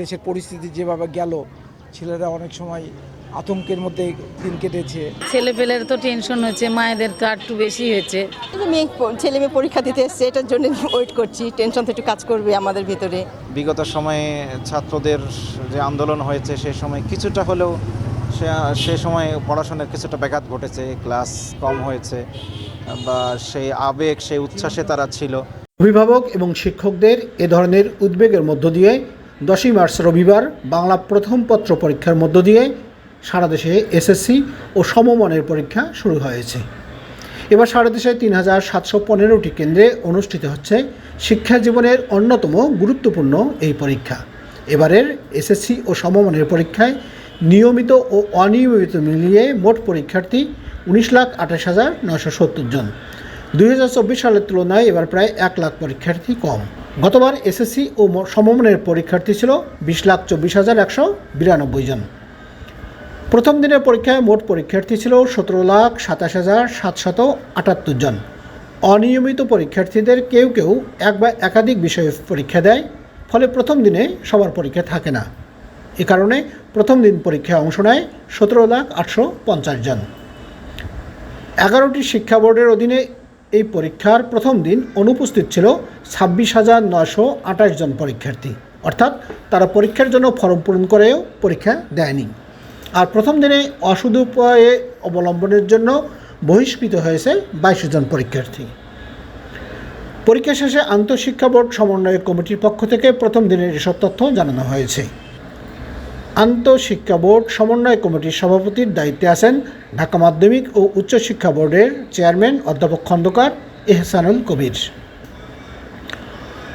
দেশের পরিস্থিতি যেভাবে গেল ছেলেরা অনেক সময় আতঙ্কের মধ্যে দিন কেটেছে। ছেলেপেলের তো টেনশন হয়েছে মায়েদের তো একটু বেশি হয়েছে কিন্তু মেয়ে ছেলে মেয়ে পরীক্ষা দিতে এসছে এটার জন্য ওয়েট করছি টেনশন তো একটু কাজ করবে আমাদের ভিতরে। বিগত সময়ে ছাত্রদের যে আন্দোলন হয়েছে সে সময় কিছুটা হলেও সে সে সময় পড়াশোনার কিছুটা ব্যাঘাত ঘটেছে ক্লাস কম হয়েছে বা সেই আবেগ সেই উচ্ছ্বাসে তারা ছিল। অভিভাবক এবং শিক্ষকদের এ ধরনের উদ্বেগের মধ্য দিয়ে দশই মার্চ রবিবার বাংলা প্রথম পত্র পরীক্ষার মধ্য দিয়ে সারা দেশে এসএসসি ও সমমানের পরীক্ষা শুরু হয়েছে। এবার সারা দেশে তিন হাজার সাতশো পনেরোটি কেন্দ্রে অনুষ্ঠিত হচ্ছে শিক্ষা জীবনের অন্যতম গুরুত্বপূর্ণ এই পরীক্ষা। এবারের এসএসসি ও সমমানের পরীক্ষায় নিয়মিত ও অনিয়মিত মিলিয়ে মোট পরীক্ষার্থী উনিশ লাখ আঠাশ হাজার নশো সত্তর জন। দুই হাজার চব্বিশ সালের তুলনায় এবার প্রায় এক লাখ পরীক্ষার্থী কম। গতবার এসএসসি ও সমমানের পরীক্ষার্থী ছিল বিশ লাখ চব্বিশ হাজার একশো বিরানব্বই জন। প্রথম দিনের পরীক্ষায় মোট পরীক্ষার্থী ছিল সতেরো লাখ সাতাশ হাজার সাতশত আটাত্তর জন। অনিয়মিত পরীক্ষার্থীদের কেউ কেউ এক বা একাধিক বিষয়ে পরীক্ষা দেয়, ফলে প্রথম দিনে সবার পরীক্ষা থাকে না। এ কারণে প্রথম দিন পরীক্ষায় অংশ নেয় সতেরো লাখ আটশো পঞ্চাশ জন। এগারোটি শিক্ষা বোর্ডের অধীনে এই পরীক্ষার প্রথম দিন অনুপস্থিত ছিল ছাব্বিশ হাজার নয়শো আঠাশ জন পরীক্ষার্থী। অর্থাৎ তারা পরীক্ষার জন্য ফর্ম পূরণ করেও পরীক্ষা দেয়নি। আর প্রথম দিনে অসুদ উপায়ে অবলম্বনের জন্য বহিষ্কৃত হয়েছে বাইশ জন পরীক্ষার্থী। পরীক্ষা শেষে আন্তঃশিক্ষা বোর্ড সমন্বয় কমিটির পক্ষ থেকে প্রথম দিনের এসব তথ্য জানানো হয়েছে। আন্তঃশিক্ষা বোর্ড সমন্বয় কমিটির সভাপতির দায়িত্বে আছেন ঢাকা মাধ্যমিক ও উচ্চশিক্ষা বোর্ডের চেয়ারম্যান অধ্যাপক খন্দকার এহসানুল কবির।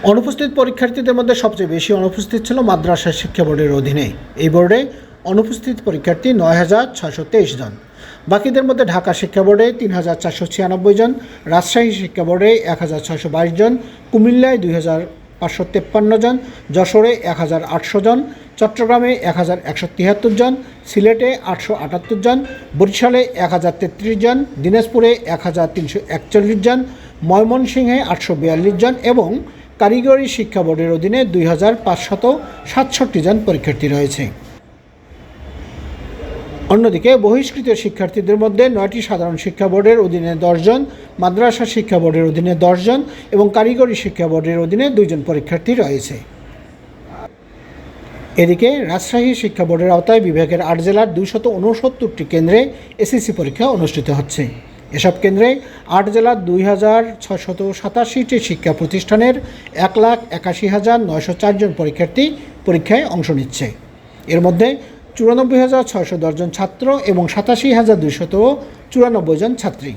অনুপস্থিত পরীক্ষার্থীদের মধ্যে সবচেয়ে বেশি অনুপস্থিত ছিল মাদ্রাসা শিক্ষা বোর্ডের অধীনে। এই বোর্ডে অনুপস্থিত পরীক্ষার্থী নয় হাজার ছশো তেইশ জন। বাকিদের মধ্যে ঢাকা শিক্ষা বোর্ডে তিন হাজার চারশো ছিয়ানব্বই জন, রাজশাহী শিক্ষা বোর্ডে এক হাজার ছশো বাইশ জন, কুমিল্লায় দুই হাজার পাঁচশো তেপ্পান্ন জন, যশোরে এক হাজার আটশো জন, চট্টগ্রামে এক হাজার একশো তিয়াত্তর জন, সিলেটে আটশো আটাত্তর জন, বরিশালে এক হাজার তেত্রিশ জন, দিনাজপুরে এক হাজার তিনশো একচল্লিশ জন, ময়মনসিংহে আটশো বিয়াল্লিশ জন এবং কারিগরি শিক্ষা বোর্ডের অধীনে দুই হাজার পাঁচশত সাতষট্টি জন পরীক্ষার্থী রয়েছে। অন্যদিকে বহিষ্কৃত শিক্ষার্থীদের মধ্যে নয়টি সাধারণ শিক্ষা বোর্ডের অধীনে দশজন, মাদ্রাসা শিক্ষা বোর্ডের অধীনে দশজন এবং কারিগরি শিক্ষা বোর্ডের অধীনে দুইজন পরীক্ষার্থী রয়েছে। এদিকে রাজশাহী শিক্ষা বোর্ডের আওতায় বিভাগের আট জেলার দুইশত উনসত্তরটি কেন্দ্রে এসএসসি পরীক্ষা অনুষ্ঠিত হচ্ছে। এসব কেন্দ্রে আট জেলার দুই হাজার ছশত সাতাশিটি শিক্ষা প্রতিষ্ঠানের এক লাখ একাশি হাজার নয়শো চারজন পরীক্ষার্থী পরীক্ষায় অংশ নিচ্ছে। এর মধ্যে চুরানব্বই হাজার ছয়শো দশজন ছাত্র এবং সাতাশি হাজার দুইশত চুরানব্বই জন ছাত্রী।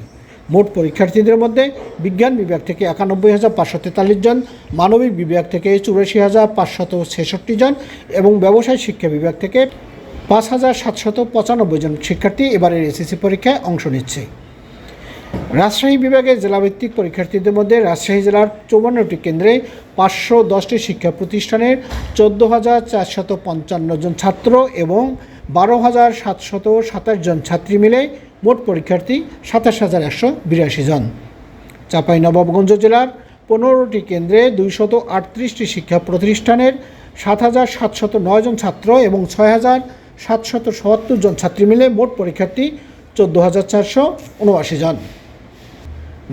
মোট পরীক্ষার্থীদের মধ্যে বিজ্ঞান বিভাগ থেকে একানব্বই হাজার পাঁচশো তেতাল্লিশ জন, মানবিক বিভাগ থেকে চুরাশি হাজার পাঁচশত ছেষট্টি জন এবং ব্যবসায় শিক্ষা বিভাগ থেকে পাঁচ হাজার সাতশত পঁচানব্বই জন শিক্ষার্থী এবারের এসএসসি পরীক্ষায় অংশ নিচ্ছে। রাজশাহী বিভাগের জেলাভিত্তিক পরীক্ষার্থীদের মধ্যে রাজশাহী জেলার চৌবান্নটি কেন্দ্রে পাঁচশো দশটি শিক্ষা প্রতিষ্ঠানের চোদ্দ হাজার চারশত পঞ্চান্ন জন ছাত্র এবং বারো হাজার সাতশত সাতাশ জন ছাত্রী মিলে মোট পরীক্ষার্থী সাতাশ হাজার একশো বিরাশি জন। চাঁপাইনবাবগঞ্জ জেলার পনেরোটি কেন্দ্রে দুইশত আটত্রিশটি শিক্ষা প্রতিষ্ঠানের সাত হাজার সাতশত নয় জন ছাত্র এবং ছয় হাজার সাতশত সত্তর জন ছাত্রী মিলে মোট পরীক্ষার্থী চোদ্দ হাজার চারশো উনআশি জন।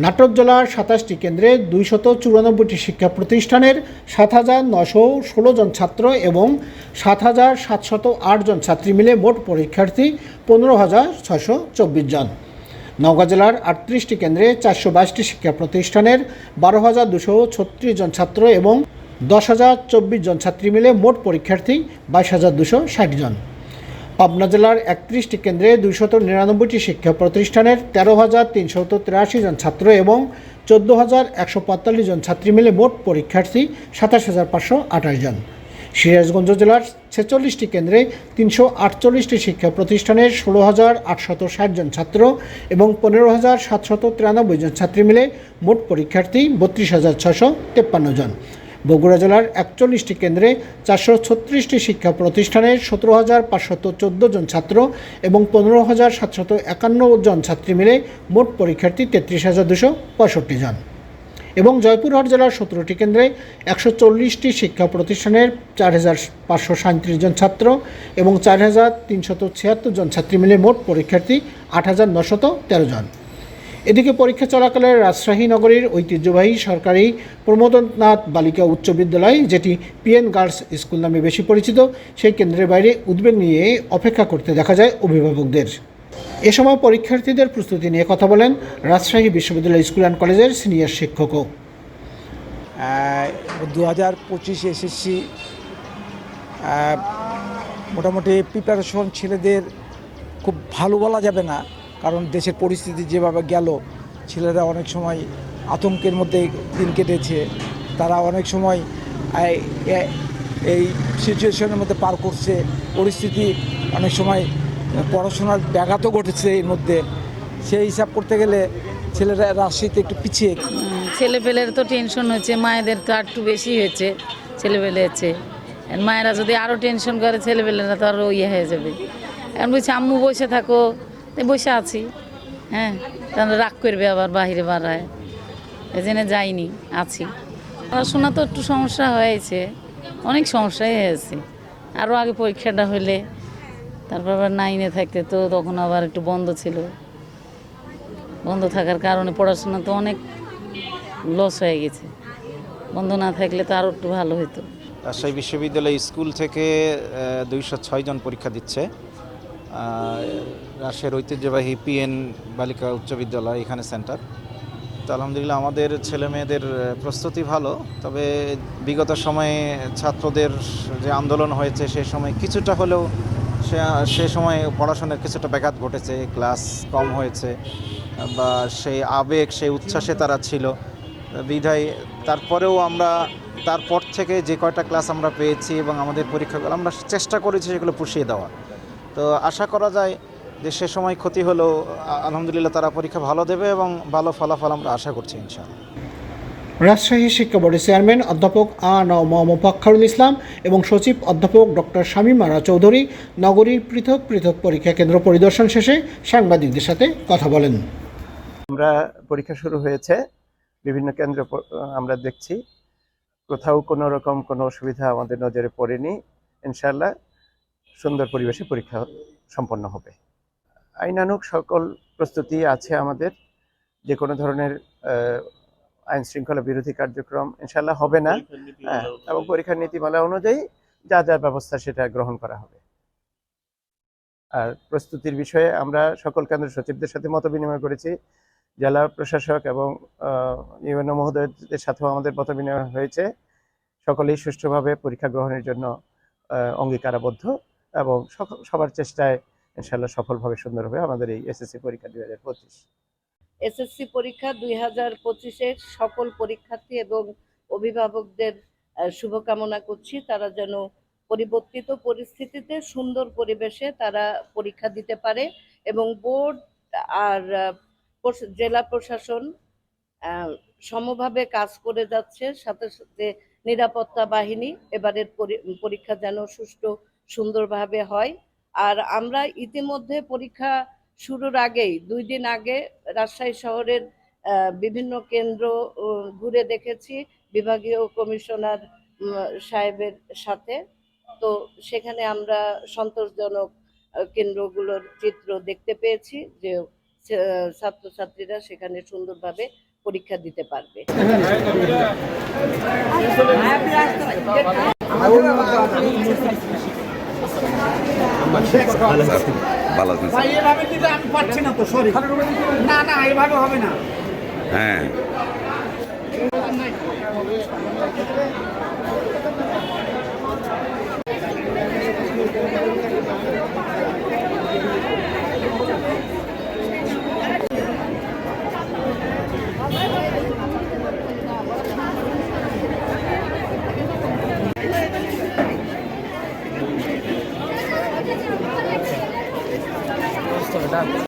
নাটক জেলার সাতাশটি কেন্দ্রে দুইশত চুরানব্বইটি শিক্ষা প্রতিষ্ঠানের সাত হাজার নশো ষোলো জন ছাত্র এবং সাত হাজার সাতশত আট জন ছাত্রী মিলে মোট পরীক্ষার্থী পনেরো হাজার ছশো চব্বিশ জন। নওগাঁ জেলার আটত্রিশটি কেন্দ্রে চারশো বাইশটি শিক্ষা প্রতিষ্ঠানের বারো হাজার দুশো ছত্রিশ জন ছাত্র এবং দশ হাজার চব্বিশ জন ছাত্রী মিলে মোট পরীক্ষার্থী বাইশ হাজার দুশো ষাট জন। পাবনা জেলার একত্রিশটি কেন্দ্রে দুইশত নিরানব্বইটি শিক্ষা প্রতিষ্ঠানের তেরো হাজার তিনশত তিরাশি জন ছাত্র এবং চোদ্দ হাজার একশো পঁয়তাল্লিশ জন ছাত্রী মিলে মোট পরীক্ষার্থী সাতাশ হাজার পাঁচশো আঠাশ জন। সিরাজগঞ্জ জেলার ছেচল্লিশটি কেন্দ্রে তিনশো আটচল্লিশটি শিক্ষা প্রতিষ্ঠানের ষোলো হাজার আটশত ষাট জন ছাত্র এবং পনেরো হাজার সাতশত তিরানব্বই জন ছাত্রী মিলে মোট পরীক্ষার্থী বত্রিশ হাজার ছশো তেপ্পান্ন জন। বগুড়া জেলার একচল্লিশটি কেন্দ্রে চারশো ছত্রিশটি শিক্ষা প্রতিষ্ঠানের সতেরো হাজার পাঁচশত চোদ্দ জন ছাত্র এবং পনেরো হাজার সাতশত একান্ন জন ছাত্রী মিলে মোট পরীক্ষার্থী তেত্রিশ হাজার দুশো পঁয়ষট্টি জন। এবং জয়পুরহাট জেলার সতেরোটি কেন্দ্রে একশো চল্লিশটি শিক্ষা প্রতিষ্ঠানের চার হাজার পাঁচশো সাঁত্রিশ জন ছাত্র এবং চার হাজার তিনশত ছিয়াত্তর জন ছাত্রী মিলে মোট পরীক্ষার্থী আট হাজার নশত তেরো জন। এদিকে পরীক্ষা চলাকালে রাজশাহী নগরীর ঐতিহ্যবাহী সরকারি প্রমোদনাথ বালিকা উচ্চ বিদ্যালয়, যেটি পিএন গার্লস স্কুল নামে বেশি পরিচিত, সেই কেন্দ্রের বাইরে উদ্বেগ নিয়ে অপেক্ষা করতে দেখা যায় অভিভাবকদের। এ সময় পরীক্ষার্থীদের প্রস্তুতি নিয়ে কথা বলেন রাজশাহী বিশ্ববিদ্যালয় স্কুল অ্যান্ড কলেজের সিনিয়র শিক্ষকও। দু হাজার পঁচিশ এসএসসি মোটামুটি প্রিপারেশন ছেলেদের খুব ভালো বলা যাবে না। কারণ দেশের পরিস্থিতি যেভাবে গেল, ছেলেরা অনেক সময় আতঙ্কের মধ্যে দিন কেটেছে। তারা অনেক সময় এই- সিচুয়েশনের মধ্যে পার করছে। পরিস্থিতি অনেক সময় পড়াশোনার ব্যাঘাতও ঘটেছে এর মধ্যে। সেই হিসাব করতে গেলে ছেলেরা রাজশাহীতে একটু পিছিয়ে। ছেলেপেলের তো টেনশন হচ্ছে, মায়েদের তো আর একটু বেশি হয়েছে ছেলেপেলে হচ্ছে। মায়েরা যদি আরও টেনশন করে, ছেলেপেলেরা তো আরও ইয়ে হয়ে যাবে। এখন বলছি, আম্মু বসে থাকো বসে আছি। হ্যাঁ তাহলে রাগ করবে আবার বাহিরে বাড়ায়। এই জন্য যাইনি, আছি। পড়াশোনা তো একটু সমস্যা হয়েছে। অনেক সমস্যাই হয়েছে। আরও আগে পরীক্ষাটা হলে, তারপর আবার নাইনে থাকতে তো তখন আবার একটু বন্ধ ছিল। বন্ধ থাকার কারণে পড়াশোনা তো অনেক লস হয়ে গেছে। বন্ধ না থাকলে তো আরও একটু ভালো হতো রাজশাহী বিশ্ববিদ্যালয় স্কুল থেকে দুইশো ছয় জন পরীক্ষা দিচ্ছে। রাজশাহীর ঐতিহ্যবাহী পিএন বালিকা উচ্চ বিদ্যালয়, এখানে সেন্টার তো আলহামদুলিল্লাহ আমাদের ছেলে মেয়েদের প্রস্তুতি ভালো, তবে বিগত সময়ে ছাত্রদের যে আন্দোলন হয়েছে সে সময় কিছুটা হলেও সে সে সময় পড়াশোনার কিছুটা ব্যাঘাত ঘটেছে, ক্লাস কম হয়েছে, বা সেই আবেগ, সেই উচ্ছ্বাসে তারা ছিল। বিধায় তারপরেও আমরা, তারপর থেকে যে কয়টা ক্লাস আমরা পেয়েছি এবং আমাদের পরীক্ষাগুলো আমরা চেষ্টা করেছি সেগুলো পুষিয়ে দেওয়া তো আশা করা যায় যে সে সময় ক্ষতি হলেও আলহামদুলিল্লাহ তারা পরীক্ষা ভালো দেবে এবং ভালো ফলাফল আমরা আশা করছি ইনশাআল্লাহ। রাজশাহী শিক্ষা বোর্ডের চেয়ারম্যান অধ্যাপক আ ন ম মোফাক্ষরুল ইসলাম এবং সচিব অধ্যাপক ডক্টর শামীম আরা চৌধুরী নগরীর পৃথক পৃথক পরীক্ষা কেন্দ্র পরিদর্শন শেষে সাংবাদিকদের সাথে কথা বলেন। আমরা পরীক্ষা শুরু হয়েছে বিভিন্ন কেন্দ্র আমরা দেখছি। কোথাও কোনো রকম কোনো অসুবিধা আমাদের নজরে পড়েনি ইনশাল্লাহ সুন্দর পরিবেশে পরীক্ষা সম্পন্ন হবে। আইনানুগ সকল প্রস্তুতি আছে আমাদের। যে কোনো ধরনের আইন শৃঙ্খলা বিরোধী কার্যক্রম ইনশাল্লাহ হবে না। হ্যাঁ, এবং পরীক্ষার নীতিমালা অনুযায়ী যা যা ব্যবস্থা সেটা গ্রহণ করা হবে। আর প্রস্তুতির বিষয়ে আমরা সকল কেন্দ্র সচিবদের সাথে মত বিনিময় করেছি। জেলা প্রশাসক এবং ইউএনও মহোদয়দের সাথেও আমাদের মত বিনিময় হয়েছে। সকলেই সুষ্ঠুভাবে পরীক্ষা গ্রহণের জন্য অঙ্গীকারাবদ্ধ এবং সবার চেষ্টায় ইনশাল্লাহ সফলভাবে সুন্দরভাবে আমাদের এই এসএসসি পরীক্ষা দুই হাজার পঁচিশ। এসএসসি পরীক্ষা দুই হাজার পঁচিশের সকল পরীক্ষার্থী এবং অভিভাবকদের শুভকামনা করছি। তারা যেন পরিবর্তিত পরিস্থিতিতে সুন্দর পরিবেশে তারা পরীক্ষা দিতে পারে এবং বোর্ড আর জেলা প্রশাসন সমভাবে কাজ করে যাচ্ছে সাথে সাথে নিরাপত্তা বাহিনী। এবারের পরি- পরীক্ষা যেন সুষ্ঠু সুন্দরভাবে হয়। আর আমরা ইতিমধ্যে পরীক্ষা শুরুর আগেই, দুই দিন আগে রাজশাহী শহরের বিভিন্ন কেন্দ্র ঘুরে দেখেছি বিভাগীয় কমিশনার সাহেবের সাথে। তো সেখানে আমরা সন্তোষজনক কেন্দ্রগুলোর চিত্র দেখতে পেয়েছি যে ছাত্রছাত্রীরা সেখানে সুন্দরভাবে পরীক্ষা দিতে পারবে। ভালো আছেন এভাবে দিতে আমি পারছি না তো সরি না না এভাবে হবে না। হ্যাঁ। 那